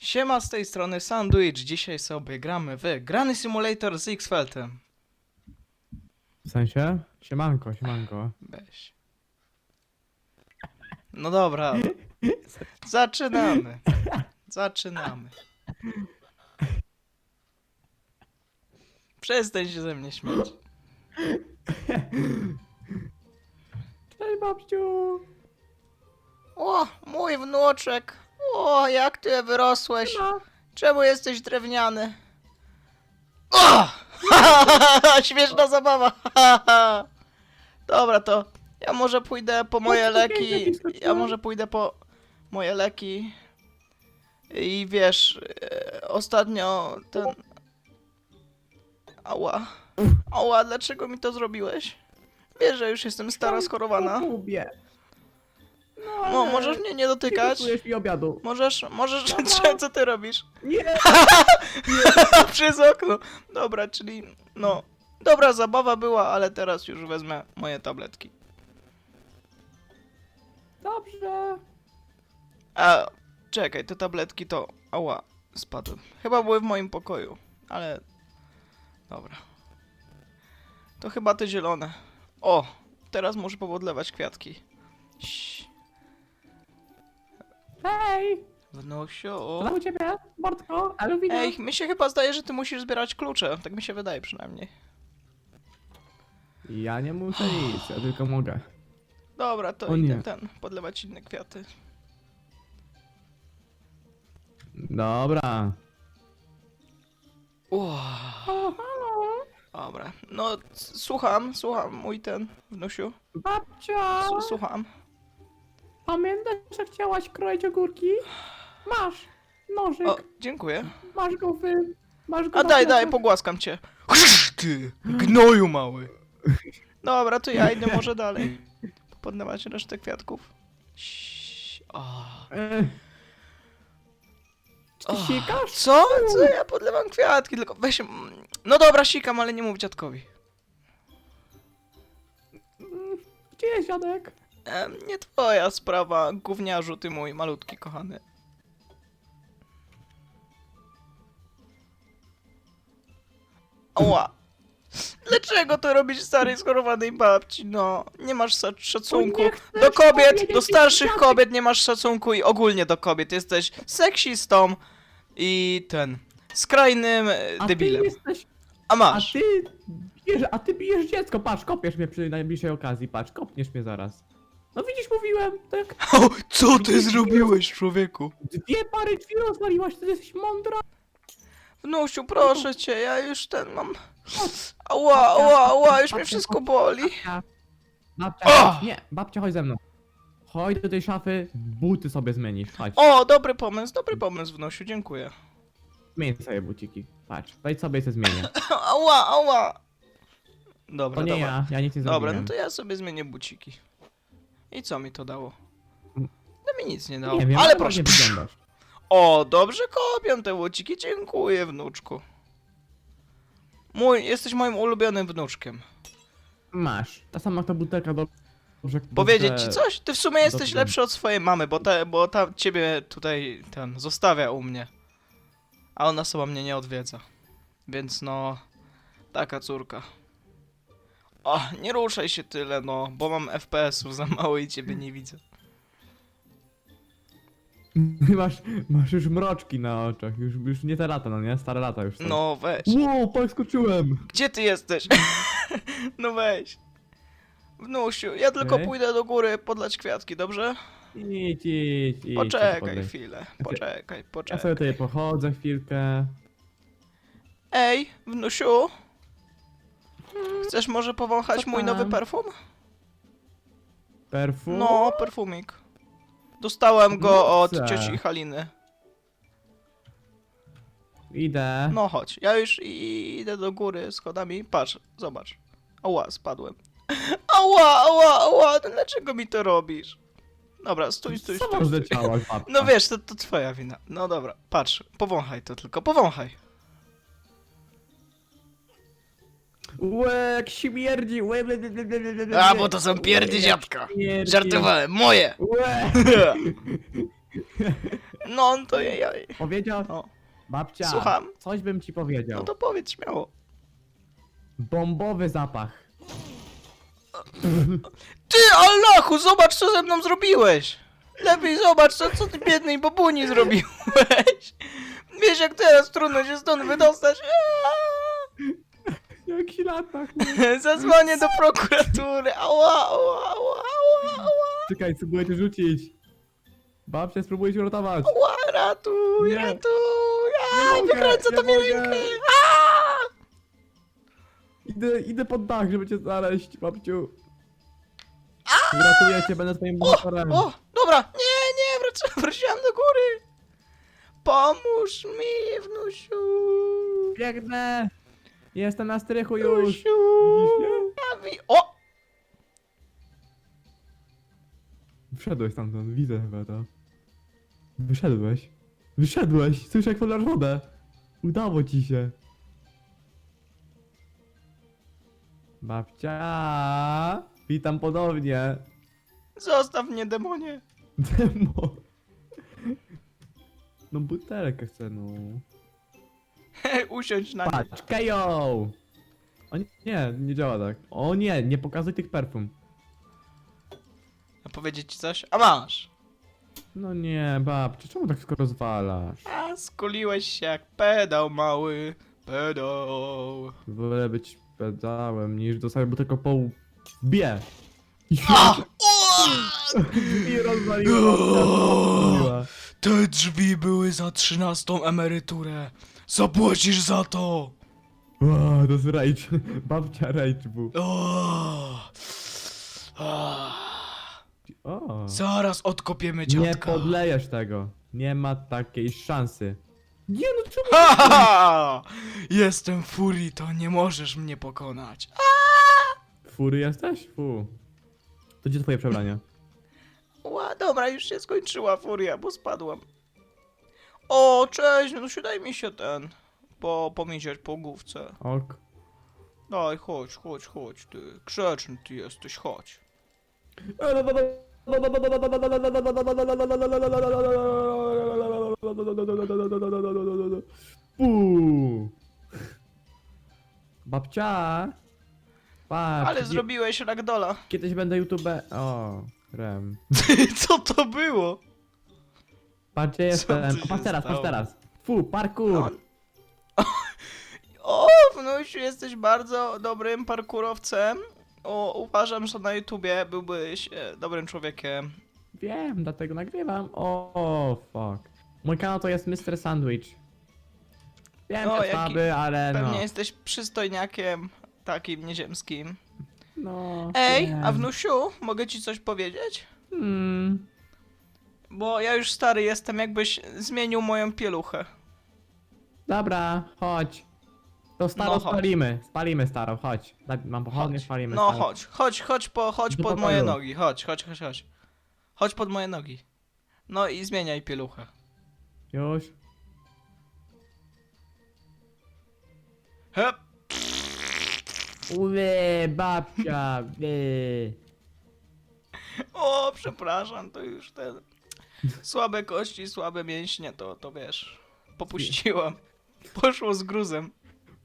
Siema, z tej strony Sandwich. Dzisiaj sobie gramy w Grany Simulator z X-Feltem. W sensie? Siemanko, siemanko. Weź. No dobra. Zaczynamy. Zaczynamy. Przestań się ze mnie śmiać. Cześć babciu! O, mój wnuczek. O, jak ty wyrosłeś. No. Czemu jesteś drewniany? O! Śmieszna zabawa. Dobra, to ja może pójdę po moje to pięknie leki. Ja może pójdę po moje leki. I wiesz, e, ostatnio ten. Ała. Ała, dlaczego mi to zrobiłeś? Wiesz, że już jestem stara, schorowana. Lubię. No, No, możesz mnie nie nie dotykać. gotujesz mi obiadu. Możesz, możesz, Dobra. co ty robisz? Nie! Przez okno. Dobra, czyli no. Dobra zabawa była, ale teraz już wezmę moje tabletki. Dobrze. A czekaj, te tabletki to. Ała, spadły. Chyba były w moim pokoju, ale. Dobra. To chyba te zielone. O, teraz muszę powodlewać kwiatki. Ś, Hej! Wnusio. Co u ciebie? Mordko? Aluwinia? Ej, mi się chyba zdaje, że ty musisz zbierać klucze. Tak mi się wydaje przynajmniej. Ja nie muszę nic, ja tylko mogę. Dobra, to O idę nie. ten, podlewać inne kwiaty. Dobra. O, halo! Dobra, no słucham, słucham, mój ten, wnusiu, Babcia! S- słucham. Pamiętasz, że chciałaś kroić ogórki? Masz! Nożyk! O, dziękuję. Masz go wy... Masz go A na daj, daj, plecach. pogłaskam cię. Ty, gnoju mały. Dobra, to ja idę może dalej. Podlewać resztę kwiatków. Ś- O. E, Czy ty O. sikasz? Co? Co? Ja podlewam kwiatki, tylko weź... mm, No dobra, sikam, ale nie mów dziadkowi. Gdzie jest dziadek? Nie twoja sprawa, gówniarzu, ty mój malutki kochany. Ała. Dlaczego to robisz starej schorowanej babci? No, nie masz sa- szacunku. chcesz Do kobiet, powiedzieć, do starszych kobiet nie masz szacunku i ogólnie do kobiet. Jesteś seksistą i ten, skrajnym e, A debilem. ty jesteś... A A masz. ty... Bijesz, a ty bijesz dziecko, patrz, kopiesz mnie przy najbliższej okazji, patrz, kopniesz mnie zaraz. No widzisz, mówiłem, tak... O, co ty zrobiłeś, człowieku? Dwie pary drzwi rozwaliłaś, ty jesteś mądra. Wnusiu, proszę cię, ja już ten mam... Ała, ała, ała, już mnie wszystko boli. Babcia, babcia, O! chodź, nie, babcia, chodź ze mną. Chodź do tej szafy, buty sobie zmienisz, chodź. O, dobry pomysł, dobry pomysł, wnusiu, dziękuję. Zmień sobie buciki, patrz, wejdź sobie i se zmienię. Ała, ała. Dobra, To nie dobra. ja, ja nic nie Dobra, zrobiłem. no to ja sobie zmienię buciki. I co mi to dało? No mi nic nie dało. Nie wiem, ale proszę. ładnie wyglądasz. O, dobrze kopią te buciki, dziękuję, wnuczku. Mój, jesteś moim ulubionym wnuczkiem. Masz, ta sama ta butelka do... Dobrze, Powiedzieć dobrze- ci coś? Ty w sumie jesteś dobrze. lepszy od swojej mamy, bo ta, bo ta ciebie tutaj ten zostawia u mnie. A ona sama mnie nie odwiedza. Więc no, taka córka. O, nie ruszaj się tyle, no, bo mam FPS-ów za mało i ciebie nie widzę. Masz, masz już mroczki na oczach, już, już nie te lata, no nie? Stare lata już są. No weź. Wow, poskoczyłem! Gdzie ty jesteś? no weź. Wnusiu, ja tylko pójdę do góry podlać kwiatki, dobrze? Idź, idź, idź. Poczekaj chwilę, poczekaj, Ja poczekaj. sobie tutaj pochodzę chwilkę. Ej, wnusiu? Chcesz może powąchać Co mój nowy perfum? Perfum? No, perfumik. Dostałem go No od cioci Haliny. Idę. No chodź, ja już i- idę do góry schodami. Patrz, zobacz. Ała, spadłem. Ała, ała, ała, no dlaczego mi to robisz? Dobra, stój, stój, Co stój. stój. No wiesz, to, to twoja wina. No dobra, patrz, powąchaj to tylko, powąchaj. Łe, jak śmierdzi, łe, ble, ble, ble, ble, ble, ble, A, bo to są pierdy Łe, dziadka. śmierdzi. Żartowałem, moje! Łe. No, to ja, ja. Powiedział, No, babcia, Słucham. coś bym ci powiedział. no to powiedz śmiało. Bombowy zapach. Ty, Allahu, zobacz, co ze mną zrobiłeś! Lepiej zobacz, co, co ty biednej babuni zrobiłeś! Wiesz, jak teraz trudno się stąd wydostać. Aaaa! Jaki latach. Zadzwonię do prokuratury. Ała, ała, ała, ała, ała, Czekaj, spróbuję cię rzucić. Babcia, spróbuję cię uratować. ała, ratuj, Nie. ratuj! Nie mogę, wykręca to mi mogę. rękę! Idę, idę pod dach, żeby cię znaleźć, babciu. Uratuję cię, będę twoim O, bohaterem. o, dobra, nie, nie, wrac- wróciłam do góry! Pomóż mi, wnusiu! Biegnę! Jestem na strychu już. Widzisz Awi- O! Wszedłeś stamtąd, widzę chyba to. Wyszedłeś. Wyszedłeś! Słyszę jak podlasz wodę. Udało ci się. Babcia! Witam ponownie. Zostaw mnie, demonie! Demo. No butelkę chcę, no. Usiądź na niej. Patrz, KO! O nie, nie działa tak. O nie, nie pokazuj tych perfum. A powiedzieć ci coś? A masz! No nie, babciu, czemu tak wszystko rozwalasz? A skuliłeś się jak pedał mały. Pedał. Wolę być pedałem niż dostać butelkę po łbie. A! I rozwaliła. Te drzwi były za trzynastą emeryturę. Zapłacisz za to! Wow, to jest rage. Babcia rage był. O! O. Zaraz odkopiemy Nie dziadka. podlejesz tego. Nie ma takiej szansy. Nie no czemu? Ha, ha, ha! Jestem Furii, to nie możesz mnie pokonać. Fury jesteś? Fu. To gdzie twoje przebranie? Ła, dobra, już się skończyła furia, bo spadłam. O, cześć, no się daj mi się ten. Po, pomiedziać po główce. Ok. Daj, chodź, chodź, chodź, ty. Grzeczny ty jesteś, chodź. Fu. Babcia. Patrz, Ale zrobiłeś ragdola. Kiedyś będę YouTube. O, rem. Co to było? Patrz, gdzie jestem. tu się Patrz teraz, patrz stało? teraz. Fu, parkour. O, wnusiu, jesteś bardzo dobrym parkurowcem. O, uważam, że na YouTubie byłbyś e, dobrym człowiekiem. Wiem, dlatego nagrywam. O, o, fuck. Mój kanał to jest Mr. Sandwich. Wiem, No, że jaki- słaby, ale no. Pewnie jesteś przystojniakiem takim nieziemskim. No Ej, wiem. a wnusiu, mogę ci coś powiedzieć? Hmm. Bo ja już stary jestem, jakbyś zmienił moją pieluchę. Dobra, chodź. To staro No, chodź. spalimy. Spalimy staro, chodź. Daj- Mam pochodnie, spalimy No staro. chodź, chodź, chodź, po, chodź Do pod moje nogi, chodź, chodź, chodź, chodź. Chodź pod moje nogi. No i zmieniaj pieluchę. Już. Hep. Ły, babcia, wy. O, przepraszam, to już ten... Słabe kości, słabe mięśnie, to, to wiesz, popuściłam. Poszło z gruzem.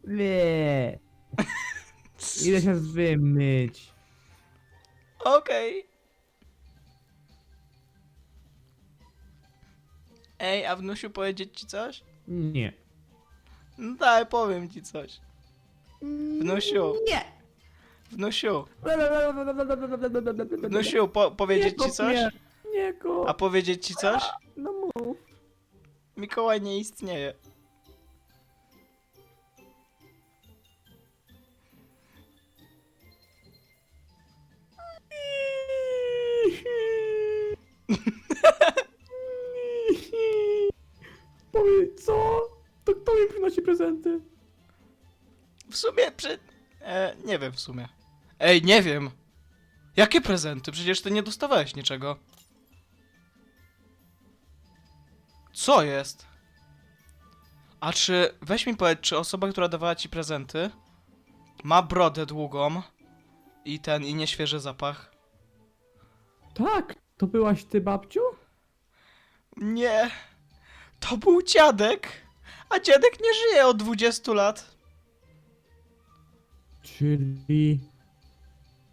Wy. Idę się wymyć. Okej. Ej, a wnusiu powiedzieć ci coś? Nie. No daj, powiem ci coś. Wnusiu, Nie. wnusiu, wnusiu, po, powiedzieć ci coś? Nie, nie go. A powiedzieć ci coś? No mów. Mikołaj nie istnieje. Powiedz, co? To kto mi przynosi prezenty? W sumie przy... E, nie wiem w sumie. Ej, nie wiem. Jakie prezenty? Przecież ty nie dostawałeś niczego. Co jest? A czy... Weź mi powiedz, czy osoba, która dawała ci prezenty ma brodę długą i ten, i nieświeży zapach? Tak, to byłaś ty, babciu? Nie. To był dziadek, a dziadek nie żyje od 20 lat. Czyli...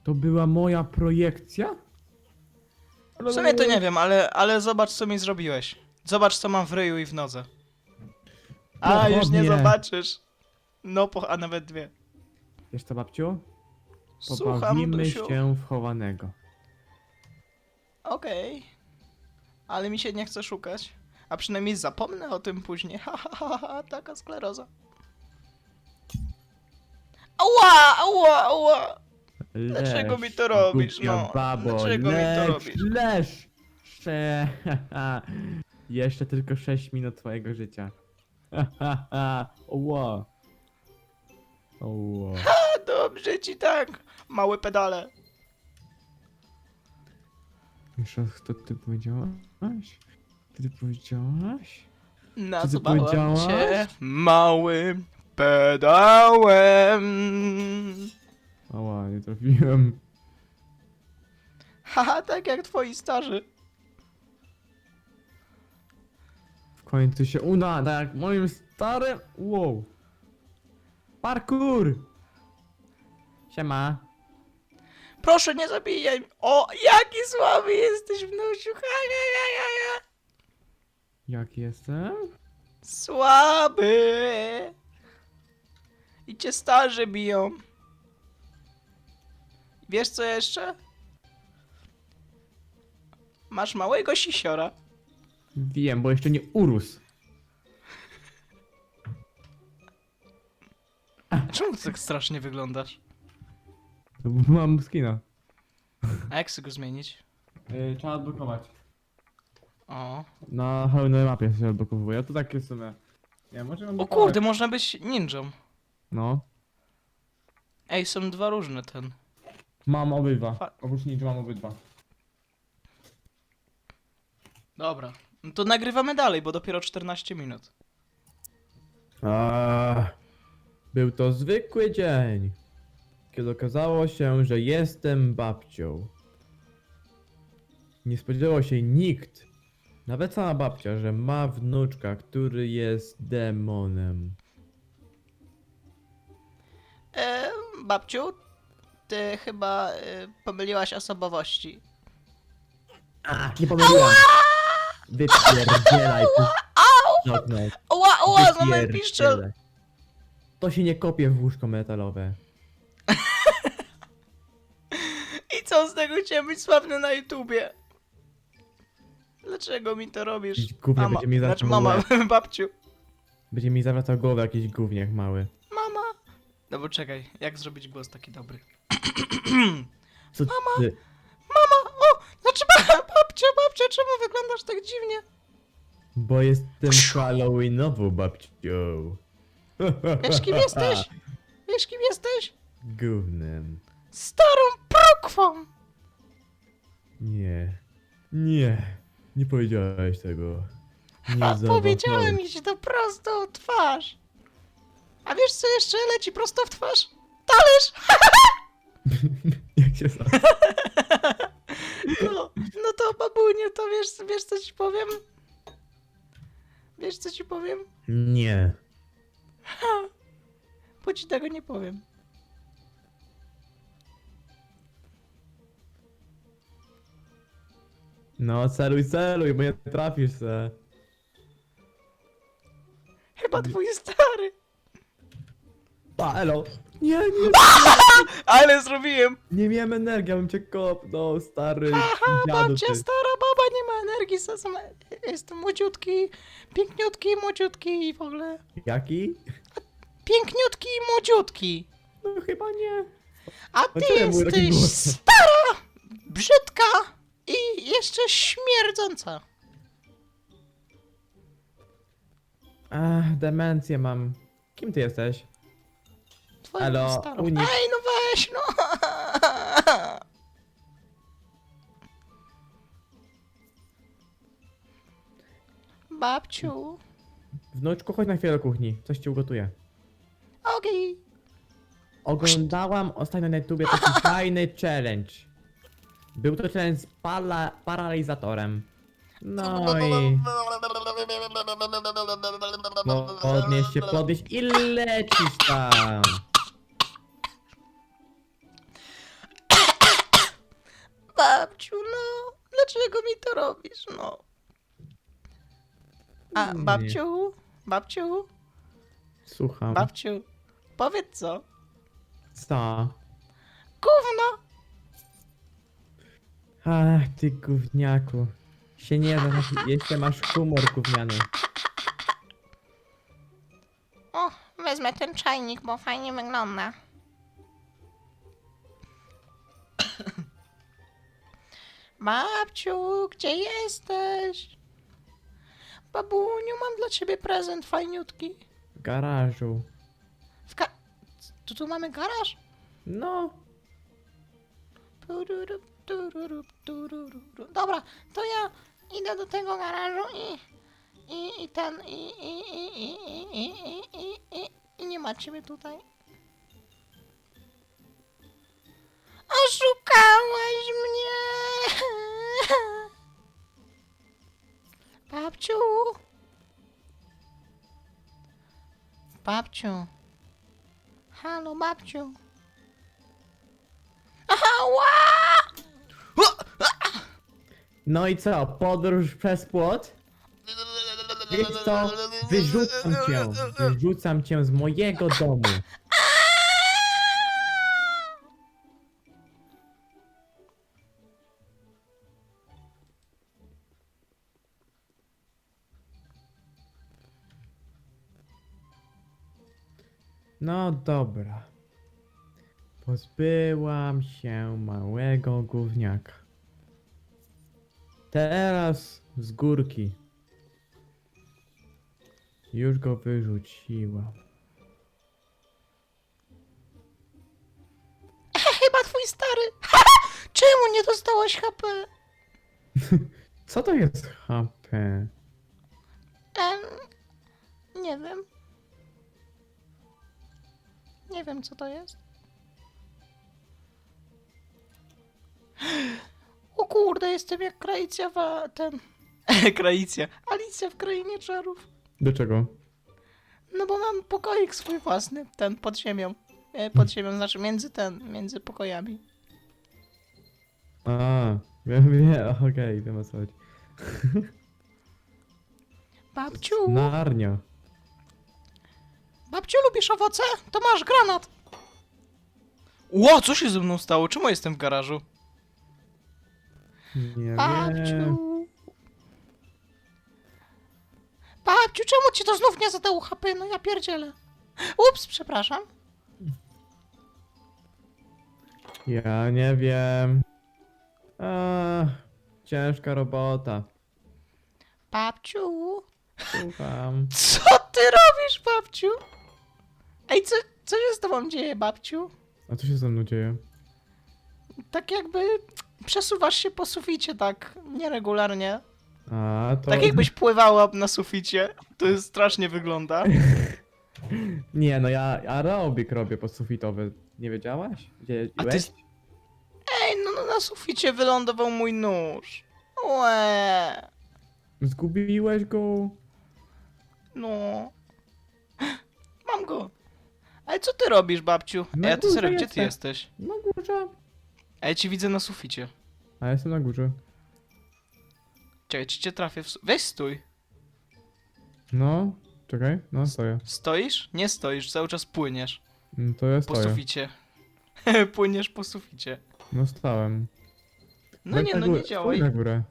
To była moja projekcja? W sumie to nie wiem, ale, ale zobacz co mi zrobiłeś. Zobacz co mam w ryju i w nodze. A, już nie Pochodnie. zobaczysz. No, po, a nawet dwie. Wiesz co, babciu? Słucham, Pobawimy Dusiu. się w chowanego. Okej. Ale mi się nie chce szukać. A przynajmniej zapomnę o tym później. Ha, ha, ha, ha, taka skleroza. Ała, ała, ała. Dlaczego mi to robisz, głupia no? Babo, Dlaczego mi to robisz? Leż! Sze... Jeszcze tylko 6 minut twojego życia. Oła. Oła. A, dobrze ci tak. Małe pedale. Jeszcze raz, kto ty powiedziałaś? Ty powiedziałaś? Nazwałam powiedziałaś? cię małym pedałem. Oła, nie trafiłem. Haha, tak jak twoi starzy. W końcu się uda, tak jak moim starym... Wow. Parkour! Siema. Proszę, nie zabijaj. O, jaki słaby jesteś, wnusiu. Ha, ha, ha, ha, ha. Jak jestem? Słaby. I cię starzy biją. Wiesz co jeszcze? Masz małego sisiora. Wiem, bo jeszcze nie urósł. Czemu ty tak strasznie wyglądasz? Mam skina. A jak chcę go zmienić? Yy, trzeba odblokować. O. Na pełnej mapie się odblokowuje. To takie w sumie. Nie, może O kurde, można być ninją. No. Ej, są dwa różne ten. Mam obydwa. Fa- Oprócz ninja mam obydwa. Dobra. No to nagrywamy dalej, bo dopiero 14 minut. A, był to zwykły dzień, kiedy okazało się, że jestem babcią. Nie spodziewał się nikt, nawet sama babcia, że ma wnuczka, który jest demonem. E, babciu, ty chyba e, pomyliłaś osobowości. A, nie pomyliłam! Wypierdzielaj oła, za mój piszczel! Wypierdzielaj. To się nie kopie w łóżko metalowe. I co z tego chciałem być sławny na YouTubie? Dlaczego mi to robisz? Jakiś gówno Mama, będzie mi zaczął mama, babciu. Będzie mi zawracał głowę jakiś gówniak mały. Mama. No bo czekaj, jak zrobić głos taki dobry? Co ty? Mama, o, znaczy ba- babcia, babcia, czemu wyglądasz tak dziwnie? Bo jestem Halloweenową babcią. Wiesz kim jesteś? Wiesz kim jesteś? Gównem. Starą prokwą! Nie. Nie. Nie powiedziałeś tego. Nie A powiedziałem ci to prosto twarz. A wiesz co jeszcze leci prosto w twarz? Talerz! Jak się za... No, no to babuniu, to wiesz, wiesz co ci powiem? Wiesz co ci powiem? Nie. Bo ci tego nie powiem. No, celuj, celuj, bo nie trafisz se. Chyba twój stary. Pa, elo. Nie, nie. Ale zrobiłem! Nie miałem energii, abym cię kopnął, stary Aha, dziadu babcia, ty. stara baba, nie ma energii, sam jestem młodziutki, piękniutki, młodziutki i w ogóle. Jaki? Piękniutki i młodziutki. No chyba nie. A ty jesteś stara, brzydka i jeszcze śmierdząca. Ach, demencję mam. Kim ty jesteś? Twoją Elo, starą. unik. Ej, no weź, no. Babciu, Wnuczku, chodź na chwilę do kuchni. Coś ci ugotuję. okej. Oglądałam ostatnio na YouTubie taki fajny challenge. Był to challenge z pala paralizatorem. No i No, podnieś się, podnieś i lecisz tam. Babciu, no, dlaczego mi to robisz, no? A, Nie. babciu, babciu, Słucham. babciu, powiedz co? Co? Gówno! Ach, ty gówniaku. Się nie da, jeszcze masz humor gówniany. O, wezmę ten czajnik, bo fajnie wygląda. Babciu, gdzie jesteś? Babuniu, mam dla ciebie prezent fajniutki. W garażu. W ka- tu, tu mamy garaż? No, Tururup, tururup, turururu. Dobra, to ja idę do tego garażu i... I, i ten... I, i, i, i, i, i, i, i, i, i nie ma ciebie tutaj. Oszukałaś mnie! Babciu! Babciu! Halo, babciu! Ała! no i co? Podróż przez płot? Wiesz co? Wyrzucam cię. Wyrzucam cię z mojego domu. No dobra. Pozbyłam się małego gówniaka. Teraz z górki. Już go wyrzuciłam. Chyba twój stary. Czemu nie dostałaś HP? Co to jest HP? Em, nie wiem. Nie wiem, co to jest. O kurde, jestem jak Kraicja w ten... Kraicja. Alicja w Krainie Czarów. Do czego? No bo mam pokoik swój własny, ten pod ziemią. E, Pod ziemią, znaczy między ten, między pokojami. A, wiem, wiem, okej, wiem o co chodzi. Babciu, Narnia. Babciu, lubisz owoce? To masz granat. Ło, co się ze mną stało? Czemu jestem w garażu? Nie wiem. Babciu. Babciu, czemu ci to znów nie zadało HP? No ja pierdzielę. Ups, przepraszam. Ja nie wiem. A, ciężka robota. Babciu. Słucham. Co ty robisz, babciu? Ej, co, co się z tobą dzieje, babciu? A co się ze mną dzieje? Tak jakby przesuwasz się po suficie tak nieregularnie. A, to... Tak jakbyś pływała na suficie. To jest strasznie wygląda. Nie, no ja aerobik robię posufitowy. Nie wiedziałaś? Gdzie A ty- byłeś? Ej, no, no na suficie wylądował mój nóż. Łe. Zgubiłeś go? No. Mam go. Ale co ty robisz, babciu? Na Ej, a ty górze serio, gdzie ty jestem. jesteś? Na górze. A ja cię widzę na suficie. A ja jestem na górze. Czekaj, czy cię trafię w... su- Weź stój. No, czekaj, no stoję. Stoisz? Nie stoisz, cały czas płyniesz. Mm, To ja Po stoję. suficie. płyniesz po suficie. No stałem. No nie, na no górę, nie stój działaj. na górę.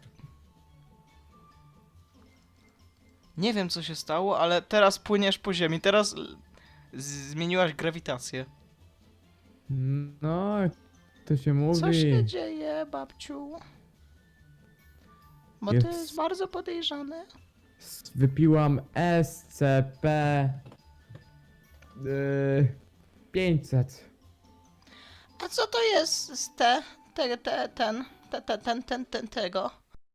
Nie wiem, co się stało, ale teraz płyniesz po ziemi. Teraz l- z- zmieniłaś grawitację. No, to się mówi. Co się dzieje, babciu? Bo to Jest- jest bardzo podejrzane. S- Wypiłam SCP yy, 500. A co to jest z te, te, te ten, te, te, ten, ten, ten, tego?